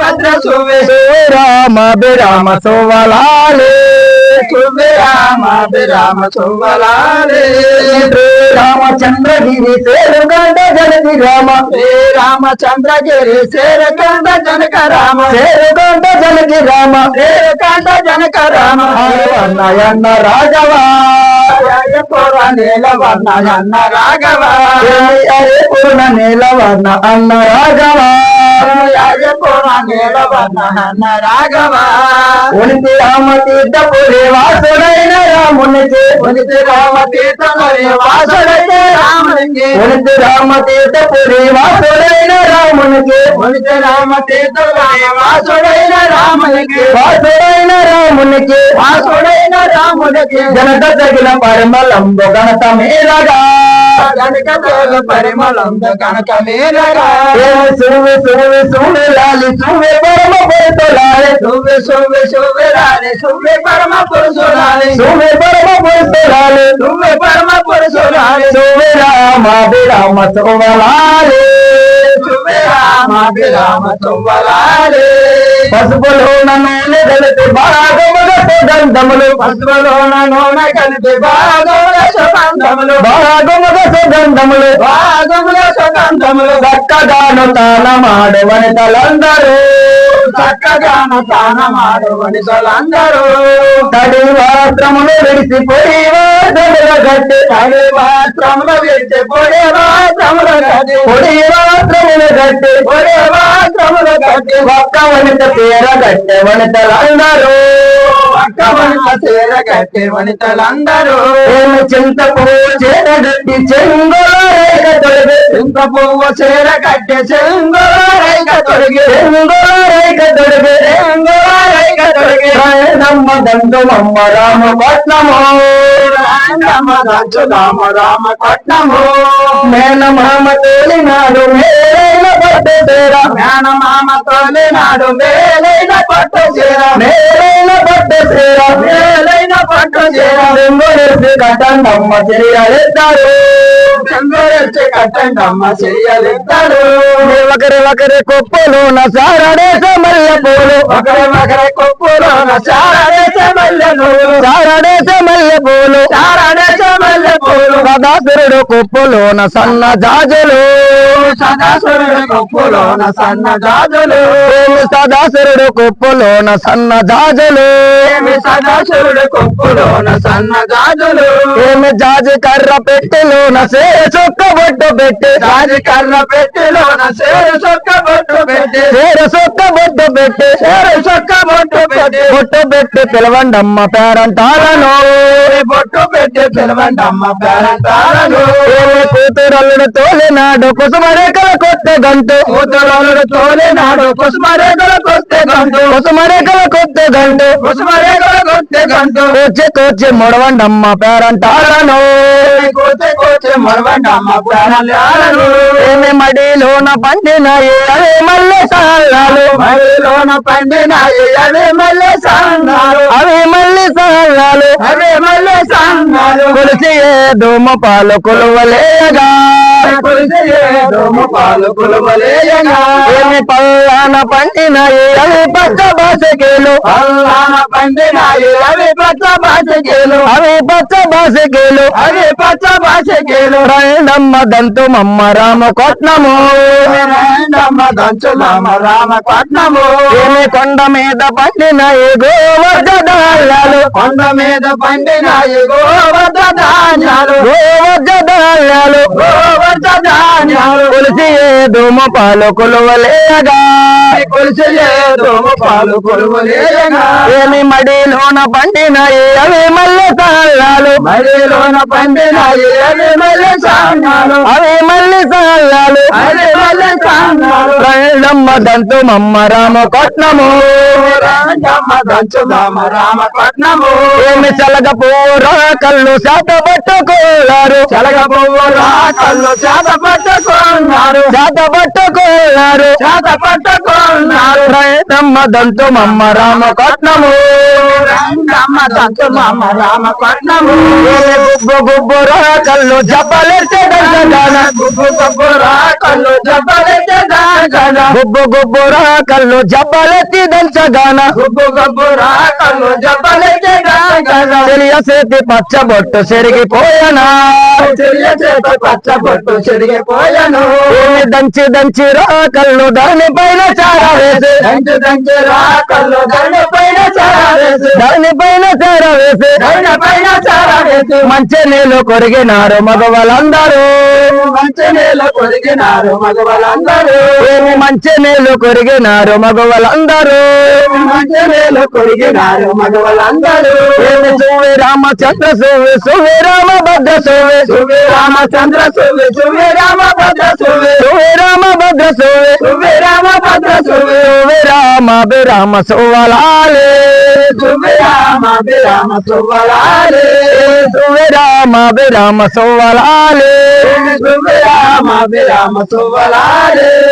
భద్ర సువే రామ బిరామ సోవలాలే సువే రామ రామ సువలాలే రామచంద్రగిరి సేరుగంట జనకి రామ. శ్రీ రామచంద్రగిరి శేరకండ జనక రామ. సేరుగంట జనకి రామ. శేరకండ జనక రామ. అన్నయన్న రాఘవా. నీలవర్ణ అన్న రాఘవ. పూర్ణ నీలవర్ణ అన్న రాఘవా. கருணையாக போவான் ராகவா உனக்கு ராம தீர்த்த புரி வாசுடை ராம் உனக்கு உனக்கு ராம தீர்த்த புரி வாசுடை ராமனுக்கு உனக்கு ராம தீர்த்த புரி வாசுடை ராமனுக்கு உனக்கு ராம தீர்த்த புரி வாசுடை ராமனுக்கு வாசுடை ராமனுக்கு வாசுடை ராமனுக்கு ஜனத தகில பரமலம் கணத்த மேலகா கணக்க பரமலம் கணக்க மேலகா சிறுவு சிறுவு సువి సువి లాలి సువి పరమ పురుషులాలి సువ్వి సువ్వి సువ్వి రాని సువ్వి పరమ పురుషులాలి సువి పరమ పురుషులాలి సువ్వి పరమ పురుషులాలి రామ విరామ రామ విరామ పసుపులో నూనె కలిపి బాగముగ సుగంధములు పసుపులోన నూనె కలిపి బాగముల బాగముగ సుగంధములు. బాగముల సుగంధములు. చక్కగాను తానమాడు వనితలందరూ చక్కగాన తానమాడు వనిసలందరూ తడి వాత్రములు విడిసిపోయి వాదముల గట్టి తడి వాత్రములు విడిచి పొడి వాత్రములు గట్టి పొడి వాత్రములు గట్టి పొడి వాత్రములు గట్టి ఒక్క వనిత పేర గట్టె వనితలందరూ. పక్క వనిత చీర గట్టి వనితలందరూ చింత పువ్వు చేర గట్టి చెంగుల రేఖ తొలగి చింత పువ్వు చీర కట్టి చెంగుల రేఖ తొలగి చెంగుల రామ పట్నము రామ రామ రామ పట్నము మేన మామ తోలినాడు మేలైన పట్టు చీర జ్ఞాన మామ తోలినాడు మేలైన పట్టు చీర మేలైన పట్టు తేర మేలైన పట్టు చీర చెంగులేసి కట్టండమ్మ చెయ్యాలిస్తారు చెంగురెచ్చి కట్టండమ్మ చెయ్యలిస్తాడు ఒకరి ఒకరి కొప్పులోన సారడేస మల్లె పూలు ఒకరి ఒకరి కొప్పులు చారడేస మల్లె సారడేస మల్లె పూలు చారడేస మల్లె పూలు సదాసురుడు కొప్పులోన సన్న జాజులు. సదాసురుడి కొప్పులోన సన్న జాజులు. ఏమి సదాసురుడు కొప్పులోన సన్న జాజులు? ఏమి సదాసురుడి కొప్పులోన సన్న జాజులు. ఏమి జాజి కర్ర పెట్టెలోన సేర చొక్క బొట్టు పెట్టి? రాజి కర్ర పెట్టిలోన సేరు చొక్క బొట్టు పెట్టి? సేర చొక్క బొట్టు పెట్టి? బొట్టు పెట్టి పిలవండమ్మ పేరంటాలను. బొట్టు పెట్టి పిలవండమ్మ పేరంటాలను. కూతురల్లుడు తోలినాడు కుసుమరేఖల కొత్త గంటు. కూతురు తోలినాడు కుసుమరేఖల కొత్త గంటు. కుసుమరేఖల కొత్త గంటు. కుసుమరేఖల కొత్త గంటు. కూర్చి కూర్చి ముడవండమ్మ పేరంటాలను. కూర్చి కూర్చి మరవండమ్మ పేరంటాలను ఏమి మడిలోన పండినాయి అవి మల్లె సాలాలు. మరిలోన పండినాయి అవి మల్లె సాంగారు అవి మల్లె సాలాలు. అవి మల్లె సాంగారు కొలిసి దోమ పాలు కొలువలేగా కొలిసి దోమ పాలు కులవలేయగా ఏమి పల్లాన పండినాయి అవి పచ్చ బాసకేలు? అల్లాన పండినాయి అవి పచ్చ బాసకేలు. అవి పచ్చ బాసకేలు. అవి పచ్చ బాసకేలు. రండమ్మ దంతు మమ్మ రామ కొట్నము. రెండమ్మ దంచులమ్మ రామపట్నము ఏమి కొండ మీద పండినాయి గోవర్ధనాలు కొండ మీద పండినాయి గోవర్ధ ధాన్యాలు ¡Claro! ¡No! దోమ పాలు కొలువలేగా కొలిసి ఏమి మడిలోన పండినాయి అవి మల్లె సాలాలు. మరిలోన పండినాయి అవి మల్లె సాంగాలు అవి మల్లె సాలాలు. అవి మల్లె సాంగాలు రండమ్మ దంతు మమ్మ రామ కొట్నము రాజమ్మ దంచులమ్మ రామపట్నము ఏమి చలగ పూర కళ్ళు శాత పట్టుకోలారు చెలగ పువ్వులు కళ్ళు చేత పట్టుకున్నారు చేత పట్టుకున్నారు రంగమ్మ దంతు మమ్మ రామకట్నము రంగమ్మ దంతు మమ్మ రామపట్నము గుబ్బు గుబ్బు రా కళ్ళు జబ్బలెత్తే దంచగాన గుబ్బు గుబ్బు రా కళ్ళు జబ్బలెత్తే దాగన గుబ్బు గుబ్బు రా కళ్ళు జబ్బలెత్తి దంచగాన. గుబ్బు గుబ్బు రా కళ్ళు జబ్బలెత్తే తెలియ సేతి పచ్చబొట్టు సెరిగిపోయనా చెయ్య చేత పచ్చ బొట్టు చెరిగిపోయాను. దంచి దంచి రా కళ్ళు ధరణి పైన చార వేసే. దంచి దంచి రా కళ్ళు దండ పైన ధరణి పైన చార వేసే మంచి నీళ్ళు కొరిగినారు మగవాళ్ళందరూ. మంచి నీళ్ళు కొరిగినారు మగవాళ్ళందరూ. ఏమి మంచి నీళ్ళు కొరిగినారు మగవాళ్ళందరూ. మంచి నీళ్ళు కొరిగినారు మగవాళ్ళందరూ. ఏమి సువి రామచంద్ర సువి సువి రామభద్ర సువి సువి రామచంద్ర సువి సువి రామభద్ర సువి సువి రామభద్ర సువి. సువి రామభద్ర సువి. సువి రామ విరామ సువలాలే. సువి రామ విరామ సువలాలి. సువి రామ విరామ సువలాలే. సువి రామ విరామ సువలాలి.